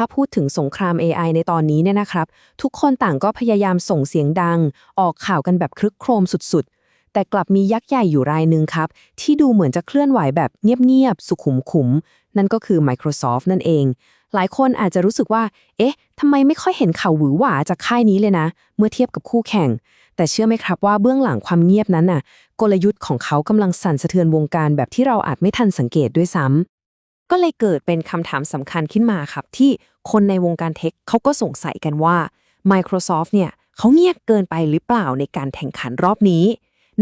ถ้าพูดถึงสงคราม AI ในตอนนี้เนี่ยนะครับ ทุกคนต่างก็พยายามส่งเสียงดัง ออกข่าวกันแบบคลึกโครมสุดๆ แต่กลับมียักษ์ใหญ่อยู่รายหนึ่งครับ ที่ดูเหมือนจะเคลื่อนไหวแบบเงียบๆ สุขุมขุม นั่นก็คือ Microsoft นั่นเอง หลายคนอาจจะรู้สึกว่า เอ๊ะทำไมไม่ค่อยเห็นข่าวหวือหวาจากค่ายนี้เลยนะ เมื่อเทียบกับคู่แข่ง แต่เชื่อไหมครับว่าเบื้องหลังความเงียบนั้นน่ะ กลยุทธ์ของเขากำลังสั่นสะเทือนวงการแบบที่เราอาจไม่ทันสังเกตด้วยซ้ำ ก็เลยเกิดเป็นคำถามสำคัญขึ้นมาครับ ที่คนในวงการเทคเขาก็สงสัยกันว่า Microsoft เนี่ยเขาเงียบเกินไปหรือเปล่าในการแข่งขันรอบนี้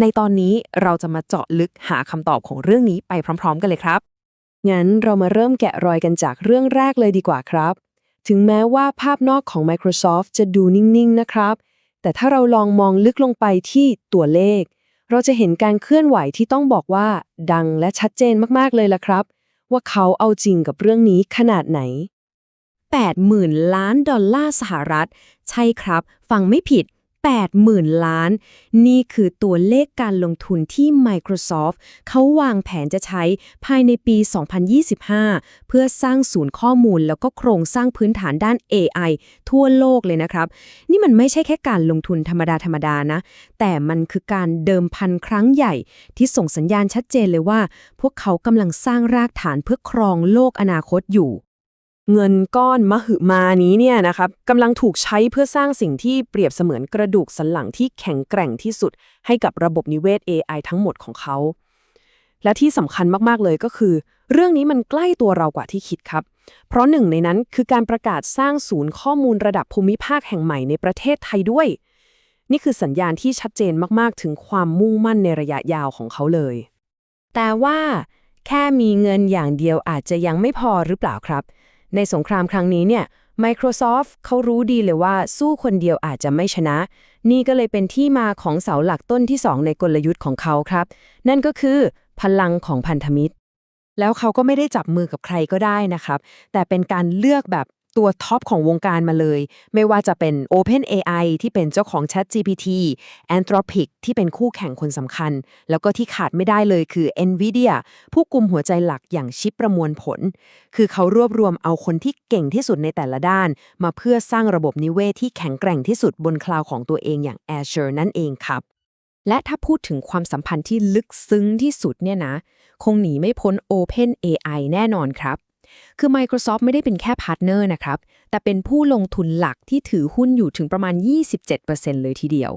ในตอนนี้เราจะมาเจาะลึกหาคำตอบของเรื่องนี้ไปพร้อม ๆ กันเลยครับ งั้นเรามาเริ่มแกะรอยกันจากเรื่องแรกเลยดีกว่าครับ ถึงแม้ว่าภาพนอกของ Microsoft จะดูนิ่งๆ นะครับ แต่ถ้าเราลองมองลึกลงไปที่ตัวเลข เราจะเห็นการเคลื่อนไหวที่ต้องบอกว่า ดังและชัดเจนมากๆเลยล่ะครับ ว่าเขาเอาจริงกับเรื่องนี้ขนาดไหน 80,000 ล้านดอลลาร์สหรัฐ ใช่ครับ ฟังไม่ผิด 80,000 ล้าน นี่คือตัวเลขการลงทุนที่ Microsoft เขาวางแผนจะใช้ภายในปี 2025 เพื่อสร้างศูนย์ข้อมูลแล้วก็โครงสร้างพื้นฐานด้าน AI ทั่วโลกเลยนะครับ นี่มันไม่ใช่แค่การลงทุนธรรมดาธรรมดานะ แต่มันคือการเดิมพันครั้งใหญ่ ที่ส่งสัญญาณชัดเจนเลยว่า พวกเขากำลังสร้างรากฐานเพื่อครองโลกอนาคตอยู่ เงินก้อนมหึมานี้เนี่ยนะครับกำลังถูกใช้เพื่อสร้างสิ่งที่เปรียบเสมือนกระดูกสันหลังที่แข็งแกร่งที่สุด ให้กับระบบนิเวศ AI ทั้งหมดของเขา และที่สำคัญมาก ๆ เลยก็คือ เรื่องนี้มันใกล้ตัวเรากว่าที่คิดครับ เพราะหนึ่งในนั้นคือการประกาศสร้างศูนย์ข้อมูลระดับภูมิภาคแห่งใหม่ในประเทศไทยด้วย นี่คือสัญญาณที่ชัดเจนมาก ๆ ถึงความมุ่งมั่นในระยะยาวของเขาเลย แต่ว่า แค่มีเงินอย่างเดียวอาจจะยังไม่พอหรือเปล่าครับ ในสงครามครั้งนี้เนี่ย Microsoft เขารู้ดีเลยว่าสู้คนเดียวอาจจะไม่ชนะ นี่ก็เลยเป็นที่มาของเสาหลักต้นที่ 2 ในกลยุทธ์ของเขาครับ นั่นก็คือ พลังของพันธมิตร แล้วเขาก็ไม่ได้จับมือกับใครก็ได้นะครับ แต่เป็นการเลือกแบบ ตัวท็อปของวงการมาเลย ไม่ว่าจะเป็น OpenAI ที่เป็นเจ้าของ ChatGPT Anthropic ที่เป็นคู่แข่งคนสำคัญ แล้วก็ที่ขาดไม่ได้เลยคือ NVIDIA ผู้กุมหัวใจหลักอย่างชิปประมวลผล คือเขารวบรวมเอาคนที่เก่งที่สุดในแต่ละด้าน มาเพื่อสร้างระบบนิเวศที่แข็งแกร่งที่สุดบนคลาวของตัวเองอย่าง Azure นั่นเองครับและถ้าพูดถึงความสัมพันธ์ที่ลึกซึ้งที่สุดเนี่ยนะ คงหนีไม่พ้น Open AI แน่นอนครับ คือ Microsoft ไม่ได้เป็นแค่พาร์ทเนอร์นะครับ แต่เป็นผู้ลงทุนหลักที่ถือหุ้นอยู่ถึงประมาณ 27%เลยทีเดียว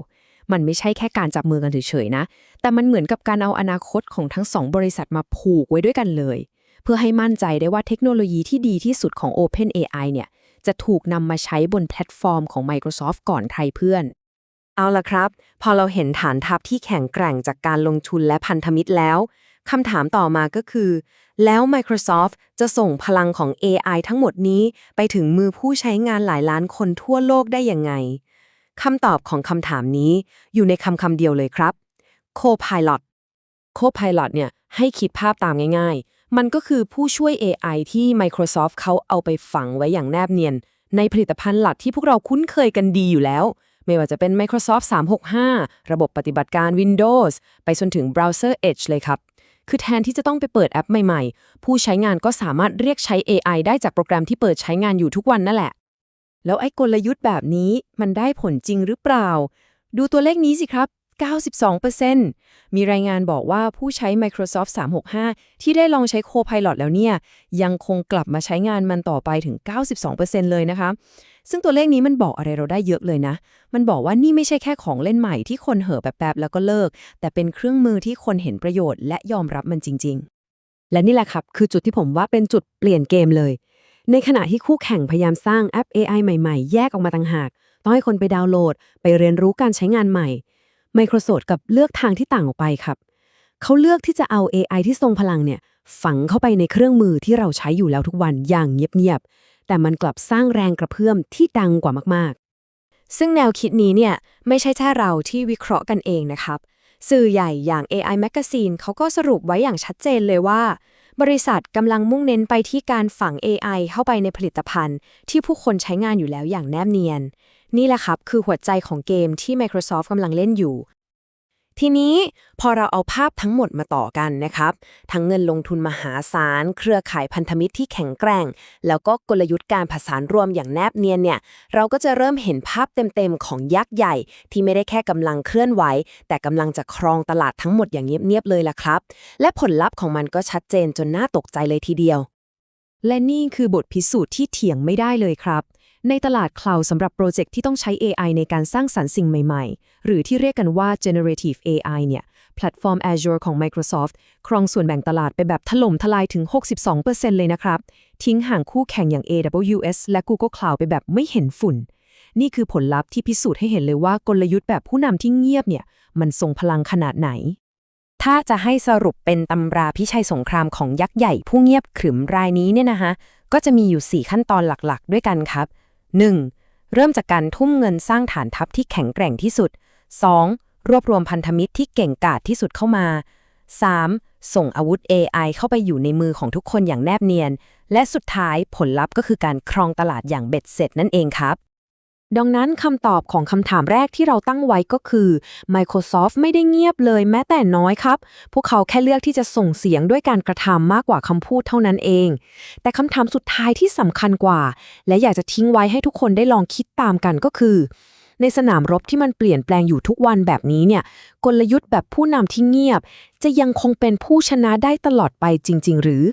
มันไม่ใช่แค่การจับมือกันเฉยๆนะ แต่มันเหมือนกับการเอาอนาคตของทั้งสองบริษัทมาผูกไว้ด้วยกันเลย เพื่อให้มั่นใจได้ว่าเทคโนโลยีที่ดีที่สุดของ Open AI เนี่ย จะถูกนำมาใช้บนแพลตฟอร์มของ Microsoft ก่อนใครเพื่อนเอาละครับ พอเราเห็นฐานทัพที่แข็งแกร่งจากการลงทุนและพันธมิตรแล้วคำถามต่อมาก็คือ แล้ว Microsoft จะส่งพลังของ AI ทั้งหมดนี้ไปถึงมือผู้ใช้งานหลายล้านคนทั่วโลกได้ยังไงคำตอบของคำถามนี้อยู่ในคำคำเดียวเลยครับ Copilot Copilot เนี่ยให้คิดภาพตามง่าย ๆ มันก็คือผู้ช่วย AI ที่ Microsoft เขาเอาไปฝังไว้อย่างแนบเนียน ในผลิตภัณฑ์หลักที่พวกเราคุ้นเคยกันดีอยู่แล้ว ไม่ว่าจะเป็น Microsoft 365 ระบบปฏิบัติการ Windows ไปจนถึงเบราว์เซอร์ Edge เลยครับ คือแทนที่จะต้องไปเปิดแอปใหม่ๆ ผู้ใช้งานก็สามารถเรียกใช้ AI ได้จากโปรแกรมที่เปิดใช้งานอยู่ทุกวันนั่นแหละ แล้วไอ้กลยุทธ์แบบนี้มันได้ผลจริงหรือเปล่า ดูตัวเลขนี้สิครับ 92%มีรายงานบอกว่าผู้ใช้ Microsoft 365 ที่ได้ลองใช้ Copilot แล้วเนี่ย ยังคงกลับมาใช้งานมันต่อไปถึง 92%เลยนะคะ ซึ่งตัวเลขนี้มันบอกอะไรเราได้เยอะเลยนะ มันบอกว่านี่ไม่ใช่แค่ของเล่นใหม่ที่คนเห่อแป๊บๆแล้วก็เลิก แต่เป็นเครื่องมือที่คนเห็นประโยชน์และยอมรับมันจริง ๆ และนี่แหละครับ คือจุดที่ผมว่าเป็นจุดเปลี่ยนเกมเลย ในขณะที่คู่แข่งพยายามสร้างแอป AI ใหม่ๆ แยกออกมาต่างหาก ต้องให้คนไปดาวน์โหลด ไปเรียนรู้การใช้งานใหม่ Microsoft กับเลือกทางที่ต่างออกไปครับ เขาเลือกที่จะเอา AI ที่ทรงพลังเนี่ยฝังเข้าไปในเครื่องมือที่เราใช้อยู่แล้วทุกวันอย่างเงียบ แต่มันกลับสร้างแรงกระเพื่อมที่ดังกว่ามากๆ ซึ่งแนวคิดนี้เนี่ยไม่ใช่แค่เราที่วิเคราะห์กันเองนะครับ สื่อใหญ่อย่าง AI Magazine เขาก็สรุปไว้อย่างชัดเจนเลยว่า บริษัทกำลังมุ่งเน้นไปที่การฝัง AI เข้าไปในผลิตภัณฑ์ ที่ผู้คนใช้งานอยู่แล้วอย่างแนบเนียน นี่แหละครับคือหัวใจของเกมที่ Microsoft กำลังเล่นอยู่ ทีนี้พอเราเอาภาพทั้งหมดมาต่อกันนะครับ ทั้งเงินลงทุนมหาศาล เครือข่ายพันธมิตรที่แข็งแกร่ง แล้วก็กลยุทธ์การผสานรวมอย่างแนบเนียนเนี่ย เราก็จะเริ่มเห็นภาพเต็มๆ ของยักษ์ใหญ่ ที่ไม่ได้แค่กำลังเคลื่อนไหว แต่กำลังจะครองตลาดทั้งหมดอย่างเงียบๆเลยล่ะครับ และผลลัพธ์ของมันก็ชัดเจนจนน่าตกใจเลยทีเดียว และนี่คือบทพิสูจน์ที่เถียงไม่ได้เลยครับ ในตลาดคลาวด์สำหรับโปรเจกต์ที่ต้องใช้ AI ในการสร้างสรรค์สิ่งใหม่ๆ หรือที่เรียกกันว่า generative AI เนี่ย แพลตฟอร์ม Azure ของ Microsoft ครองส่วนแบ่งตลาดไปแบบถล่มทลายถึง 62%เลยนะครับ ทิ้งห่างคู่แข่งอย่าง AWS และ Google Cloud ไปแบบไม่เห็นฝุ่น นี่คือผลลัพธ์ที่พิสูจน์ให้เห็นเลยว่ากลยุทธ์แบบผู้นำที่เงียบเนี่ย มันทรงพลังขนาดไหน ถ้าจะให้สรุปเป็นตำราพิชัยสงครามของยักษ์ใหญ่ผู้เงียบขรึมรายนี้เนี่ยนะคะก็จะมีอยู่ 4 ขั้นตอนหลักๆ ด้วยกันครับ 1. เริ่มจากการทุ่มเงินสร้างฐานทัพที่แข็งแกร่งที่สุด 2. รวบรวมพันธมิตรที่เก่งกาจที่สุดเข้ามา 3. ส่งอาวุธ AI เข้าไปอยู่ในมือของทุกคนอย่างแนบเนียน และสุดท้ายผลลัพธ์ก็คือการครองตลาดอย่างเบ็ดเสร็จนั่นเองครับ ดังนั้นคำตอบของคำถามแรกที่เราตั้งไว้ก็คือ Microsoft ไม่ได้เงียบเลยแม้แต่น้อยครับ พวกเขาแค่เลือกที่จะส่งเสียงด้วยการกระทำมากกว่าคำพูดเท่านั้นเอง แต่คำถามสุดท้ายที่สำคัญกว่า และอยากจะทิ้งไว้ให้ทุกคนได้ลองคิดตามกันก็คือ ในสนามรบที่มันเปลี่ยนแปลงอยู่ทุกวันแบบนี้เนี่ย กลยุทธ์แบบผู้นำที่เงียบ จะยังคงเป็นผู้ชนะได้ตลอดไปจริง ๆ หรือ